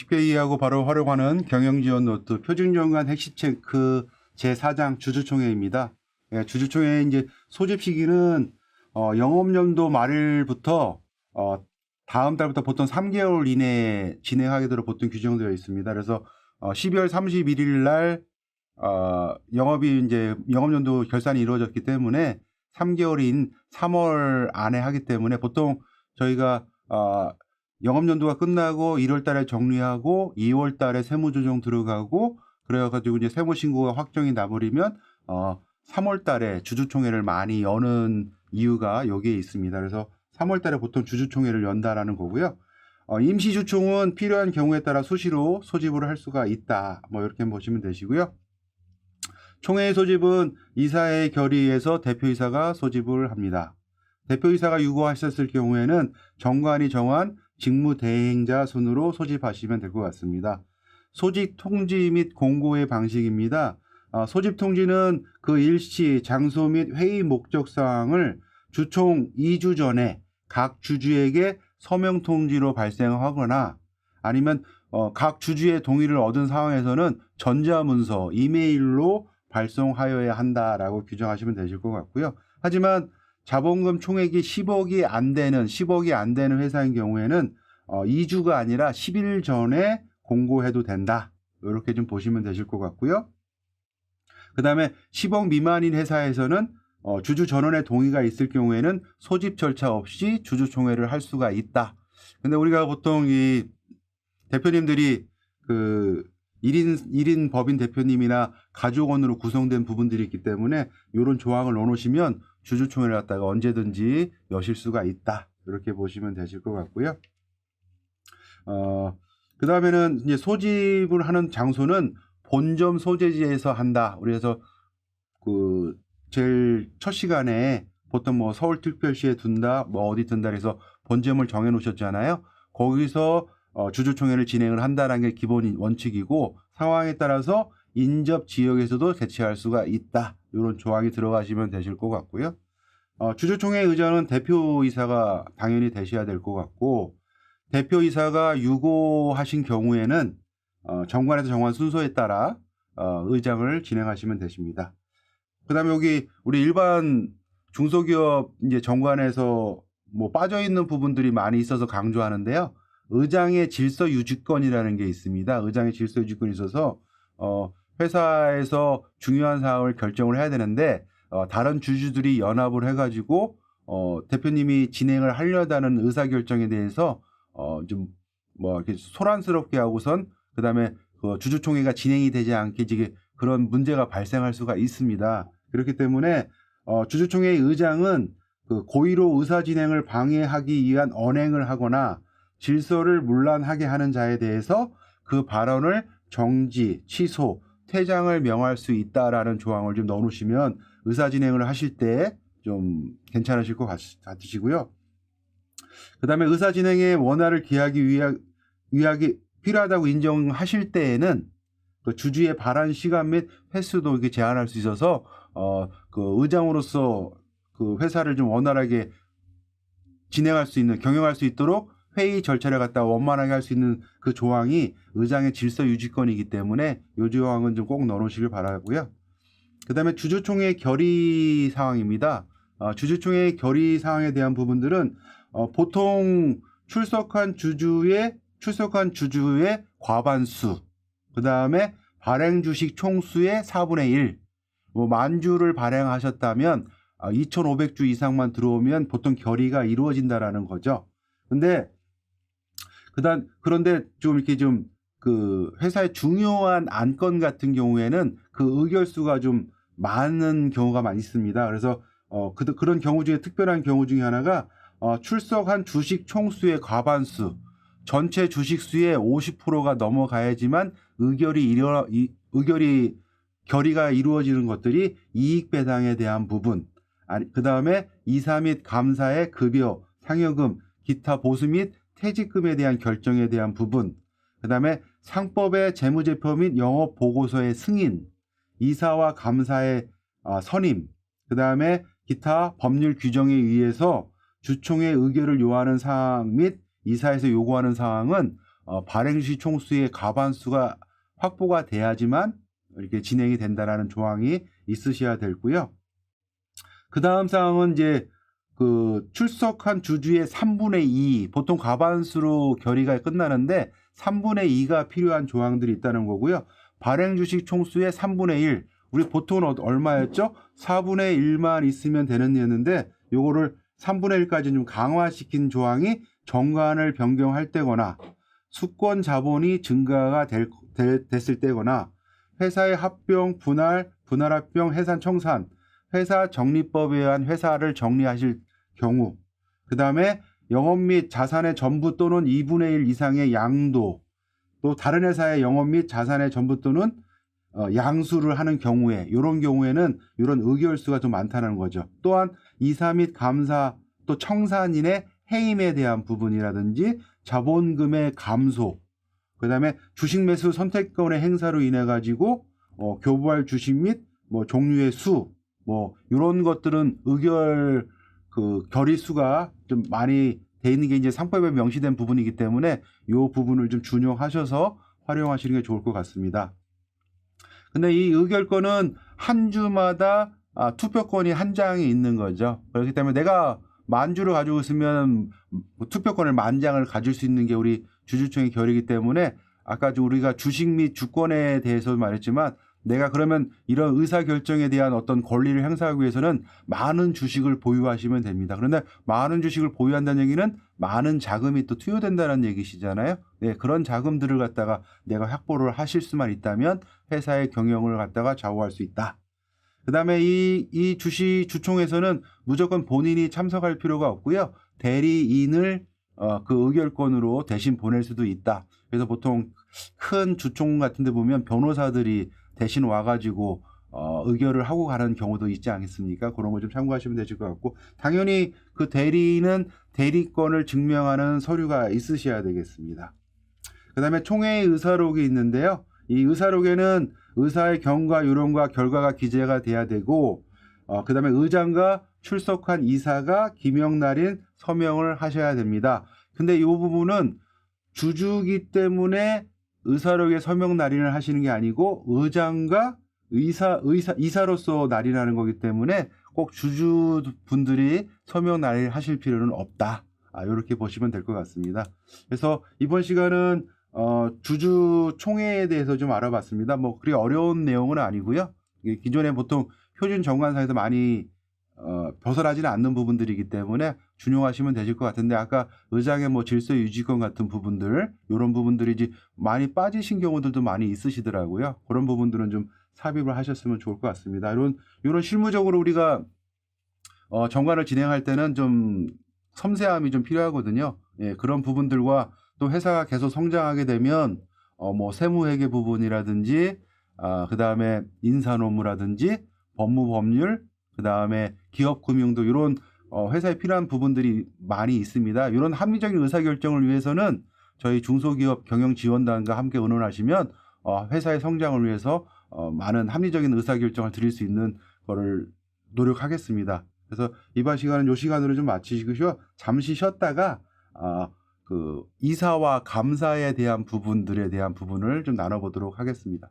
쉽게 이해하고 바로 활용하는 경영지원 노트 표준정관 핵심 체크 제4장 주주총회입니다. 예, 주주총회 이제 소집 시기는 어, 영업연도 말일부터 어, 다음 달부터 보통 3개월 이내에 진행하게도록 보통 규정되어 있습니다. 그래서 어, 12월 31일 날 어, 영업이 이제 영업연도 결산이 이루어졌기 때문에 3개월인 3월 안에 하기 때문에 보통 저희가 어, 영업연도가 끝나고 1월 달에 정리하고 2월 달에 세무조정 들어가고 그래가지고 이제 세무신고가 확정이 나버리면 어, 3월 달에 주주총회를 많이 여는 이유가 여기에 있습니다. 그래서 3월 달에 보통 주주총회를 연다라는 거고요. 어, 임시주총은 필요한 경우에 따라 수시로 소집을 할 수가 있다. 뭐 이렇게 보시면 되시고요. 총회의 소집은 이사의 결의에서 대표이사가 소집을 합니다. 대표이사가 유고하셨을 경우에는 정관이 정한 직무대행자 순으로 소집하시면 될 것 같습니다. 소집 통지 및 공고의 방식입니다. 어, 소집 통지는 그 일시, 장소 및 회의 목적 사항을 주총 2주 전에 각 주주에게 서명 통지로 발생하거나 아니면 어, 각 주주의 동의를 얻은 상황에서는 전자문서, 이메일로 발송하여야 한다라고 규정하시면 되실 것 같고요. 하지만 자본금 총액이 10억이 안 되는 10억이 안 되는 회사인 경우에는 어, 2주가 아니라 10일 전에 공고해도 된다. 이렇게 좀 보시면 되실 것 같고요. 그 다음에 10억 미만인 회사에서는 어, 주주 전원의 동의가 있을 경우에는 소집 절차 없이 주주총회를 할 수가 있다. 근데 우리가 보통 이 대표님들이 그 1인, 1인 법인 대표님이나 가족원으로 구성된 부분들이 있기 때문에 이런 조항을 넣어놓으시면 주주총회를 갖다가 언제든지 여실 수가 있다. 이렇게 보시면 되실 것 같고요. 어, 그 다음에는 이제 소집을 하는 장소는 본점 소재지에서 한다. 그래서 그 제일 첫 시간에 보통 뭐 서울특별시에 둔다, 뭐 어디 둔다 해서 본점을 정해 놓으셨잖아요. 거기서 어, 주주총회를 진행을 한다는 게 기본 원칙이고 상황에 따라서 인접 지역에서도 개최할 수가 있다. 이런 조항이 들어가시면 되실 것 같고요. 어, 주주총회 의장은 대표이사가 당연히 되셔야 될 것 같고 대표이사가 유고하신 경우에는 어, 정관에서 정한 순서에 따라 어, 의장을 진행하시면 되십니다. 그다음에 여기 우리 일반 중소기업 이제 정관에서 뭐 빠져 있는 부분들이 많이 있어서 강조하는데요. 의장의 질서 유지권이라는 게 있습니다. 의장의 질서 유지권이 있어서 어, 회사에서 중요한 사항을 결정을 해야 되는데 어, 다른 주주들이 연합을 해가지고 어, 대표님이 진행을 하려다는 의사 결정에 대해서 어, 좀뭐 이렇게 소란스럽게 하고선 그다음에 그 주주총회가 진행이 되지 않게 이제 그런 문제가 발생할 수가 있습니다. 그렇기 때문에 어, 주주총회의 의장은 그 고의로 의사 진행을 방해하기 위한 언행을 하거나 질서를 문란하게 하는 자에 대해서 그 발언을 정지, 취소, 퇴장을 명할 수 있다라는 조항을 좀 넣어놓으시면 의사 진행을 하실 때 좀 괜찮으실 것 같, 같으시고요. 그 다음에 의사 진행의 원화를 기하기 위하, 위하기 필요하다고 인정하실 때에는 그 주주의 발언 시간 및 횟수도 이렇게 제한할 수 있어서 어, 그 의장으로서 그 회사를 좀 원활하게 진행할 수 있는 경영할 수 있도록 회의 절차를 갖다 원만하게 할 수 있는 그 조항이 의장의 질서 유지권이기 때문에 이 조항은 좀 꼭 넣어놓으시길 바라고요. 그 다음에 주주총회 결의 사항입니다. 어, 주주총회 결의 사항에 대한 부분들은 어, 보통 출석한 주주의 출석한 주주의 과반수, 그 다음에 발행 주식 총수의 4분의 1, 뭐 만주를 발행하셨다면 아, 2,500주 이상만 들어오면 보통 결의가 이루어진다라는 거죠. 근데 그다음 그런데 좀 이렇게 좀 그 회사의 중요한 안건 같은 경우에는 그 의결수가 좀 많은 경우가 많이 있습니다. 그래서 어 그, 그런 경우 중에 특별한 경우 중에 하나가 어, 출석한 주식 총수의 과반수, 전체 주식 수의 50%가 넘어가야지만 의결이 일어 이, 의결이 결의가 이루어지는 것들이 이익 배당에 대한 부분, 그 다음에 이사 및 감사의 급여, 상여금, 기타 보수 및 퇴직금에 대한 결정에 대한 부분, 그 다음에 상법의 재무제표 및 영업 보고서의 승인, 이사와 감사의 어, 선임, 그 다음에 기타 법률 규정에 의해서 주총의 의결을 요하는 사항 및 이사에서 요구하는 사항은 어, 발행주식 총수의 과반수가 확보가 돼야지만 이렇게 진행이 된다라는 조항이 있으셔야 되고요. 그 다음 사항은 이제 그 출석한 주주의 3분의 2, 보통 과반수로 결의가 끝나는데 3분의 2가 필요한 조항들이 있다는 거고요. 발행 주식 총수의 3분의 1, 우리 보통은 어- 얼마였죠? 4분의 1만 있으면 되는 였는데 요거를 3분의 1까지 좀 강화시킨 조항이 정관을 변경할 때거나 수권 자본이 증가가 될, 될- 됐을 때거나 회사의 합병, 분할, 분할 합병, 해산, 청산, 회사 정리법에 의한 회사를 정리하실 경우, 그 다음에 영업 및 자산의 전부 또는 2분의 1 이상의 양도, 또 다른 회사의 영업 및 자산의 전부 또는 어, 양수를 하는 경우에 이런 경우에는 이런 의결수가 좀 많다는 거죠. 또한 이사 및 감사 또 청산인의 해임에 대한 부분이라든지 자본금의 감소, 그 다음에 주식 매수 선택권의 행사로 인해 가지고 어, 교부할 주식 및 뭐 종류의 수, 뭐 이런 것들은 의결 그 결의 수가 좀 많이 돼 있는 게 이제 상법에 명시된 부분이기 때문에 이 부분을 좀 준용하셔서 활용하시는 게 좋을 것 같습니다. 근데 이 의결권은 한 주마다 아, 투표권이 한 장이 있는 거죠. 그렇기 때문에 내가 만 주를 가지고 있으면 뭐 투표권을 만 장을 가질 수 있는 게 우리 주주총회 결이기 때문에 아까 우리가 주식 및 주권에 대해서 말했지만 내가 그러면 이런 의사 결정에 대한 어떤 권리를 행사하기 위해서는 많은 주식을 보유하시면 됩니다. 그런데 많은 주식을 보유한다는 얘기는 많은 자금이 또 투여된다는 얘기시잖아요. 네, 그런 자금들을 갖다가 내가 확보를 하실 수만 있다면 회사의 경영을 갖다가 좌우할 수 있다. 그 다음에 이, 이 주식 주총에서는 무조건 본인이 참석할 필요가 없고요. 대리인을 어, 그 의결권으로 대신 보낼 수도 있다. 그래서 보통 큰 주총 같은 데 보면 변호사들이 대신 와가지고 어, 의결을 하고 가는 경우도 있지 않겠습니까? 그런 거좀 참고하시면 되실 것 같고 당연히 그 대리인은 대리권을 증명하는 서류가 있으셔야 되겠습니다. 그 다음에 총회의 의사록이 있는데요. 이 의사록에는 의사의 경과, 유론과 결과가 기재가 돼야 되고 어, 그 다음에 의장과 출석한 이사가 기명 날인 서명을 하셔야 됩니다. 근데 이 부분은 주주기 때문에 의사록에 서명 날인을 하시는 게 아니고 의장과 의사 의사 이사로서 날인하는 거기 때문에 꼭 주주 분들이 서명 날인을 하실 필요는 없다. 아, 이렇게 보시면 될 것 같습니다. 그래서 이번 시간은 어, 주주 총회에 대해서 좀 알아봤습니다. 뭐 그리 어려운 내용은 아니고요. 이게 기존에 보통 표준 정관상에서 많이 어, 벗어나지는 않는 부분들이기 때문에 준용하시면 되실 것 같은데 아까 의장의 뭐 질서 유지권 같은 부분들 이런 부분들이 이제 많이 빠지신 경우들도 많이 있으시더라고요. 그런 부분들은 좀 삽입을 하셨으면 좋을 것 같습니다. 이런 이런 실무적으로 우리가 어, 정관을 진행할 때는 좀 섬세함이 좀 필요하거든요. 예, 그런 부분들과 또 회사가 계속 성장하게 되면 어, 뭐 세무회계 부분이라든지 아, 그 다음에 인사노무라든지 법무 법률 그 다음에 기업 금융도 이런 어, 회사에 필요한 부분들이 많이 있습니다. 이런 합리적인 의사결정을 위해서는 저희 중소기업 경영지원단과 함께 의논하시면 어, 회사의 성장을 위해서 어, 많은 합리적인 의사결정을 드릴 수 있는 거를 노력하겠습니다. 그래서 이번 시간은 이 시간으로 좀 마치시고요. 잠시 쉬었다가 어, 그 이사와 감사에 대한 부분들에 대한 부분을 좀 나눠보도록 하겠습니다.